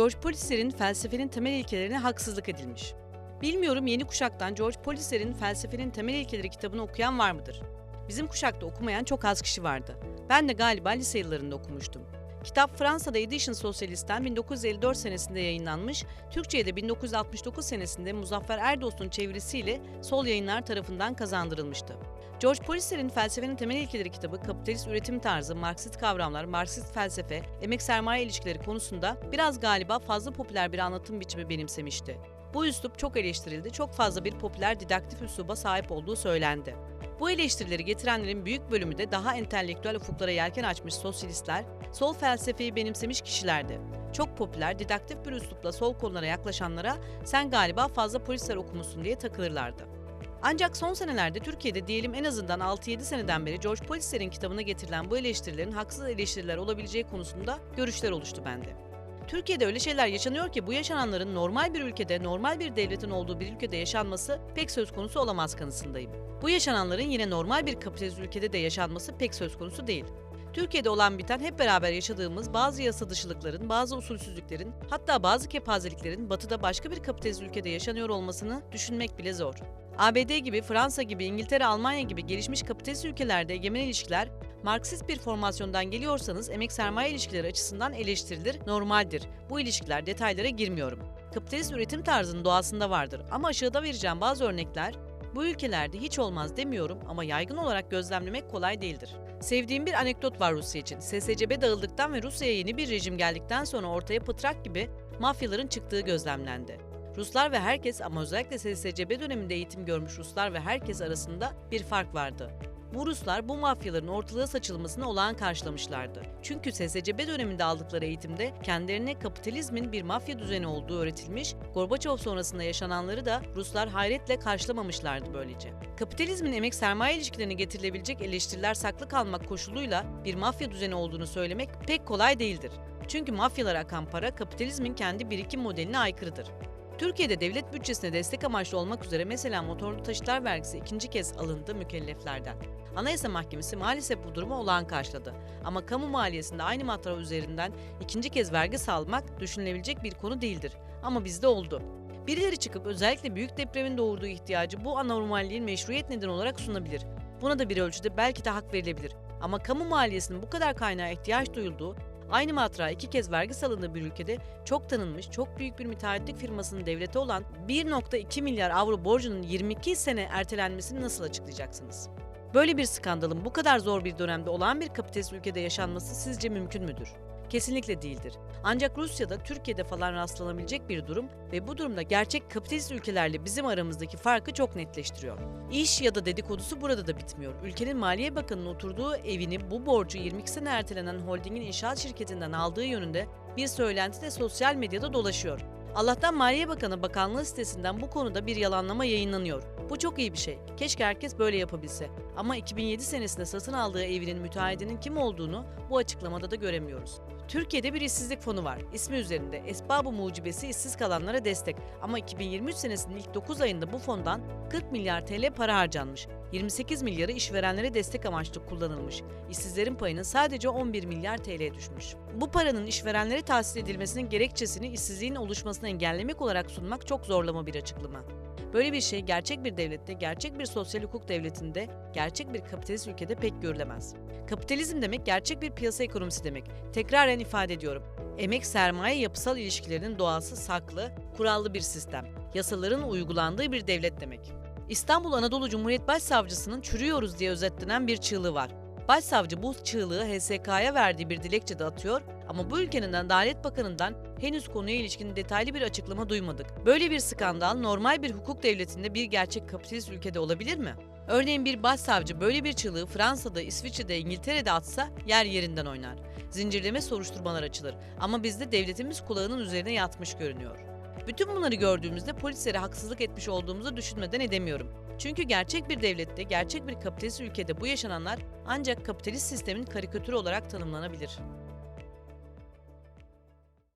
George Polisler'in felsefenin temel ilkelerine haksızlık edilmiş. Bilmiyorum yeni kuşaktan George Polisler'in felsefenin temel ilkeleri kitabını okuyan var mıdır? Bizim kuşakta okumayan çok az kişi vardı. Ben de galiba lise yıllarında okumuştum. Kitap Fransa'da Edition Socialist'ten 1954 senesinde yayınlanmış, Türkçe'ye de 1969 senesinde Muzaffer Erdost'un çevirisiyle Sol Yayınlar tarafından kazandırılmıştı. George Polisler'in Felsefenin Temel İlkeleri kitabı kapitalist üretim tarzı, Marksist kavramlar, Marksist felsefe, emek sermaye ilişkileri konusunda biraz galiba fazla popüler bir anlatım biçimi benimsemişti. Bu üslup çok eleştirildi, çok fazla bir popüler didaktif üsluba sahip olduğu söylendi. Bu eleştirileri getirenlerin büyük bölümü de daha entelektüel ufuklara yelken açmış sosyalistler, sol felsefeyi benimsemiş kişilerdi. Çok popüler, didaktif bir üslupla sol konulara yaklaşanlara sen galiba fazla polisler okumuşsun diye takılırlardı. Ancak son senelerde Türkiye'de diyelim en azından 6-7 seneden beri George Polisler'in kitabına getirilen bu eleştirilerin haksız eleştiriler olabileceği konusunda görüşler oluştu bende. Türkiye'de öyle şeyler yaşanıyor ki bu yaşananların normal bir ülkede, normal bir devletin olduğu bir ülkede yaşanması pek söz konusu olamaz kanısındayım. Bu yaşananların yine normal bir kapitalist ülkede de yaşanması pek söz konusu değil. Türkiye'de olan biten hep beraber yaşadığımız bazı yasa dışılıkların, bazı usulsüzlüklerin, hatta bazı kepazeliklerin batıda başka bir kapitalist ülkede yaşanıyor olmasını düşünmek bile zor. ABD gibi, Fransa gibi, İngiltere, Almanya gibi gelişmiş kapitalist ülkelerde egemen ilişkiler Marksist bir formasyondan geliyorsanız emek sermaye ilişkileri açısından eleştirilir, normaldir. Bu ilişkiler detaylara girmiyorum. Kapitalist üretim tarzının doğasında vardır ama aşağıda vereceğim bazı örnekler bu ülkelerde hiç olmaz demiyorum ama yaygın olarak gözlemlemek kolay değildir. Sevdiğim bir anekdot var Rusya için. SSCB dağıldıktan ve Rusya'ya yeni bir rejim geldikten sonra ortaya pıtrak gibi mafyaların çıktığı gözlemlendi. Ruslar ve herkes ama özellikle SSCB döneminde eğitim görmüş Ruslar ve herkes arasında bir fark vardı. Bu Ruslar bu mafyaların ortalığa saçılmasını olağan karşılamışlardı. Çünkü SSCB döneminde aldıkları eğitimde kendilerine kapitalizmin bir mafya düzeni olduğu öğretilmiş, Gorbaçov sonrasında yaşananları da Ruslar hayretle karşılamamışlardı böylece. Kapitalizmin emek sermaye ilişkilerine getirilebilecek eleştiriler saklı kalmak koşuluyla bir mafya düzeni olduğunu söylemek pek kolay değildir. Çünkü mafyalara akan para kapitalizmin kendi birikim modeline aykırıdır. Türkiye'de devlet bütçesine destek amaçlı olmak üzere mesela motorlu taşıtlar vergisi ikinci kez alındı mükelleflerden. Anayasa Mahkemesi maalesef bu durumu olağan karşıladı. Ama kamu maliyesinde aynı matra üzerinden ikinci kez vergi salmak düşünülebilecek bir konu değildir. Ama bizde oldu. Birileri çıkıp özellikle büyük depremin doğurduğu ihtiyacı bu anormalliğin meşruiyet nedeni olarak sunabilir. Buna da bir ölçüde belki de hak verilebilir. Ama kamu maliyesinin bu kadar kaynağa ihtiyaç duyulduğu Aynı matrağa iki kez vergi salındığı bir ülkede çok tanınmış, çok büyük bir müteahhitlik firmasının devleti olan 1.2 milyar avro borcunun 22 sene ertelenmesini nasıl açıklayacaksınız? Böyle bir skandalın bu kadar zor bir dönemde olan bir kapitalist ülkede yaşanması sizce mümkün müdür? Kesinlikle değildir. Ancak Rusya'da, Türkiye'de falan rastlanabilecek bir durum ve bu durumda gerçek kapitalist ülkelerle bizim aramızdaki farkı çok netleştiriyor. İş ya da dedikodusu burada da bitmiyor. Ülkenin Maliye Bakanı'nın oturduğu evini bu borcu 22 sene ertelenen holdingin inşaat şirketinden aldığı yönünde bir söylenti de sosyal medyada dolaşıyor. Allah'tan Maliye Bakanı bakanlığı sitesinden bu konuda bir yalanlama yayınlanıyor. Bu çok iyi bir şey. Keşke herkes böyle yapabilse. Ama 2007 senesinde satın aldığı evinin müteahhidinin kim olduğunu bu açıklamada da göremiyoruz. Türkiye'de bir işsizlik fonu var. İsmi üzerinde Esbab-ı Mucibesi işsiz kalanlara destek. Ama 2023 senesinin ilk 9 ayında bu fondan 40 milyar TL para harcanmış. 28 milyarı işverenlere destek amaçlı kullanılmış. İşsizlerin payının sadece 11 milyar TL düşmüş. Bu paranın işverenlere tahsis edilmesinin gerekçesini işsizliğin oluşmasını engellemek olarak sunmak çok zorlama bir açıklama. Böyle bir şey gerçek bir devlette, gerçek bir sosyal hukuk devletinde, gerçek bir kapitalist ülkede pek görülemez. Kapitalizm demek gerçek bir piyasa ekonomisi demek. Tekraren ifade ediyorum. Emek sermaye yapısal ilişkilerinin doğası saklı, kurallı bir sistem. Yasaların uygulandığı bir devlet demek. İstanbul Anadolu Cumhuriyet Başsavcısının çürüyoruz diye özetlenen bir çığlığı var. Başsavcı bu çığlığı HSK'ya verdiği bir dilekçede atıyor ama bu ülkenin Adalet Bakanı'ndan henüz konuya ilişkin detaylı bir açıklama duymadık. Böyle bir skandal normal bir hukuk devletinde bir gerçek kapitalist ülkede olabilir mi? Örneğin bir başsavcı böyle bir çığlığı Fransa'da, İsviçre'de, İngiltere'de atsa yer yerinden oynar. Zincirleme soruşturmalar açılır ama bizde devletimiz kulağının üzerine yatmış görünüyor. Bütün bunları gördüğümüzde polislere haksızlık etmiş olduğumuzu düşünmeden edemiyorum. Çünkü gerçek bir devlette, gerçek bir kapitalist ülkede bu yaşananlar ancak kapitalist sistemin karikatürü olarak tanımlanabilir.